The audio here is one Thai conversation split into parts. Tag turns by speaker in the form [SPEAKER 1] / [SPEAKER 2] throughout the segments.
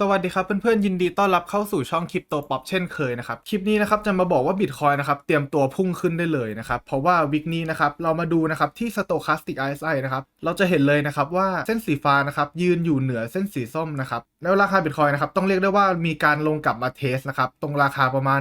[SPEAKER 1] สวัสดีครับเพื่อนๆยินดีต้อนรับเข้าสู่ช่องคริปโตป๊อปเช่นเคยนะครับ คลิปนี้นะครับจะมาบอกว่าบิตคอยนะครับเตรียมตัวพุ่งขึ้นได้เลยนะครับ เพราะว่าวิกนี้นะครับเรามาดูนะครับที่ Stochastic RSI นะครับเราจะเห็นเลยนะครับว่าเส้นสีฟ้านะครับยืนอยู่เหนือเส้นสีส้มนะครับแล้วราคาบิตคอยนะครับต้องเรียกได้ว่ามีการลงกลับมาเทสนะครับตรงราคาประมาณ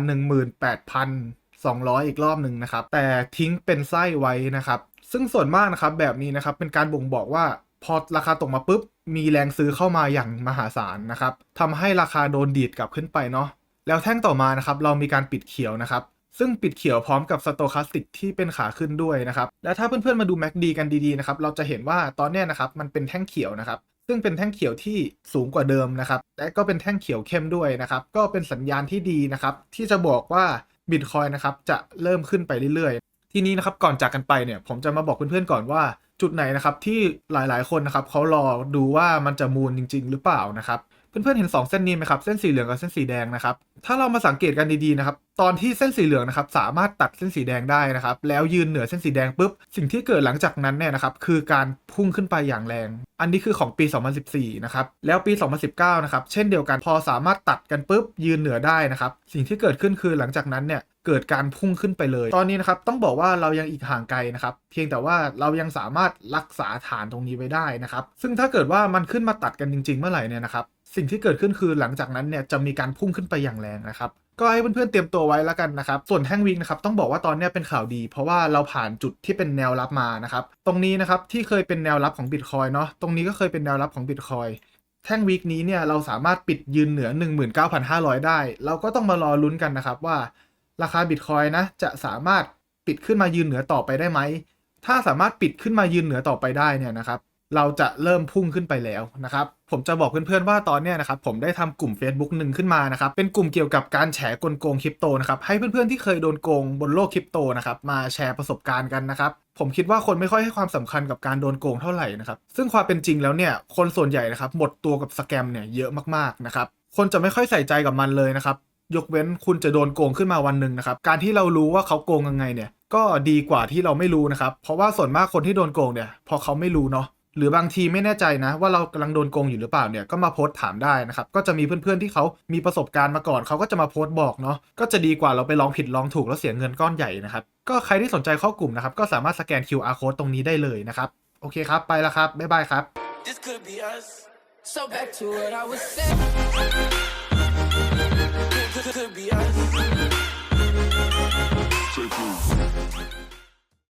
[SPEAKER 1] 18,200 อีกรอบหนึ่งนะครับ แต่ทิ้งเป็นไส้ไว้นะครับ ซึ่งส่วนมากนะครับแบบนี้นะครับเป็นการบ่งบอกว่า พอราคาตกมาปุ๊บ มีแรงซื้อเข้ามาอย่างมหาศาลนะครับทำให้ราคาโดนดีดกลับขึ้นไปเนาะแล้วแท่งต่อมานะครับเรามีการปิดเขียวนะครับซึ่งปิดเขียวพร้อมกับสโตคาสติกที่เป็นขาขึ้นด้วยนะครับ และถ้าเพื่อนๆมาดู MACD กันดีๆนะครับเราจะเห็นว่าตอนเนี้ยนะครับมันเป็นแท่งเขียวนะครับ ซึ่งเป็นแท่งเขียวที่สูงกว่าเดิมนะครับ และก็เป็นแท่งเขียวเข้มด้วยนะครับ ก็เป็นสัญญาณที่ดีนะครับ ที่จะบอกว่าบิตคอยนะครับจะเริ่มขึ้นไปเรื่อยๆ ทีนี้นะครับก่อนจากกันไปเนี่ยผมจะมาบอกเพื่อนๆก่อนว่า จุดไหนนะครับที่หลายๆคนนะครับเขารอดูว่ามันจะมูลจริง ๆ หรือเปล่านะครับเพื่อนๆเห็น 2 เส้นนี้ไหมครับ เส้นสีเหลืองกับเส้นสีแดงนะครับ ถ้าเรามาสังเกตกันดีๆนะครับ ตอนที่เส้นสีเหลืองนะครับ สามารถตัดเส้นสีแดงได้นะครับ แล้วยืนเหนือเส้นสีแดงปุ๊บ สิ่งที่เกิดหลังจากนั้นเนี่ยนะครับ คือการพุ่งขึ้นไปอย่างแรง อันนี้คือของปี 2014 นะครับ แล้วปี 2019 นะครับ เช่นเดียวกัน พอสามารถตัดกันปุ๊บ ยืนเหนือได้นะครับ สิ่งที่เกิดขึ้นคือหลังจากนั้นเนี่ย เกิดการพุ่งขึ้นไปเลย ตอนนี้นะครับต้องบอกว่าเรายังอีกห่างไกลนะครับ เพียงแต่ว่าเรายังสามารถรักษาฐานตรงนี้ไว้ได้นะครับ ซึ่งถ้าเกิดว่ามันขึ้นมาตัดกันจริง ๆ เมื่อไหร่เนี่ยนะครับ สิ่งที่เกิดขึ้นคือหลังจากนั้นเนี่ยจะมีการพุ่งขึ้นไปอย่างแรงนะครับก็ให้เพื่อนๆเตรียมตัวไว้แล้วกันนะครับ ส่วนแท่งวิงนะครับต้องบอกว่าตอนนี้เป็นข่าวดี เพราะว่าเราผ่านจุดที่เป็นแนวรับมานะครับ ตรงนี้นะครับที่เคยเป็นแนวรับของบิตคอยเนาะตรงนี้ก็เคยเป็นแนวรับของบิตคอยแท่งวีคนี้เนี่ยเราสามารถปิดยืนเหนือ 19,500 ได้ เราก็ต้องมารอลุ้นกันนะครับว่า ราคาบิตคอยนะจะสามารถปิดขึ้นมายืนเหนือต่อไปได้ไหม ถ้าสามารถปิดขึ้นมายืนเหนือต่อไปได้เนี่ยนะครับ เราจะเริ่มพุ่งขึ้นไปแล้วนะครับ ผมจะบอกเพื่อนๆว่าตอนเนี้ยนะครับผมได้ทำกลุ่ม Facebook หนึ่งขึ้นมานะครับ เป็นกลุ่มเกี่ยวกับการแฉกลโกงคริปโตนะครับ ให้เพื่อนๆที่เคยโดนโกงบนโลกคริปโตนะครับมาแชร์ประสบการณ์กันนะครับ ผมคิดว่าคนไม่ค่อยให้ความสำคัญกับการโดนโกงเท่าไหร่นะครับ ซึ่งความเป็นจริงแล้วเนี่ย คนส่วนใหญ่นะครับหมดตัวกับสแกมเนี่ยเยอะมากๆนะครับ คนจะไม่ค่อยใส่ใจกับมันเลยนะครับ ยกเว้นคุณจะโดนโกงขึ้นมาวันหนึ่งนะครับ การที่เรารู้ว่าเขาโกงยังไงเนี่ย ก็ดีกว่าที่เราไม่รู้นะครับ เพราะว่าส่วนมากคนที่โดนโกงเนี่ย พอเขาไม่รู้เนาะ หรือบางทีไม่แน่ใจนะ ว่าเรากำลังโดนโกงอยู่หรือเปล่าเนี่ย ก็มาโพสต์ถามได้นะครับ ก็จะมีเพื่อนๆที่เขามีประสบการณ์มาก่อน เขาก็จะมาโพสต์บอกเนาะ ก็จะดีกว่าเราไปลองผิดลองถูกแล้วเสียเงินก้อนใหญ่นะครับ ก็ใครที่สนใจเข้ากลุ่มนะครับ ก็สามารถสแกน QR code ตรงนี้ได้เลยนะครับ โอเคครับ ไปแล้วครับ บ๊ายบายครับ
[SPEAKER 2] This could be us. So back to what I was saying. Could, could, could be us.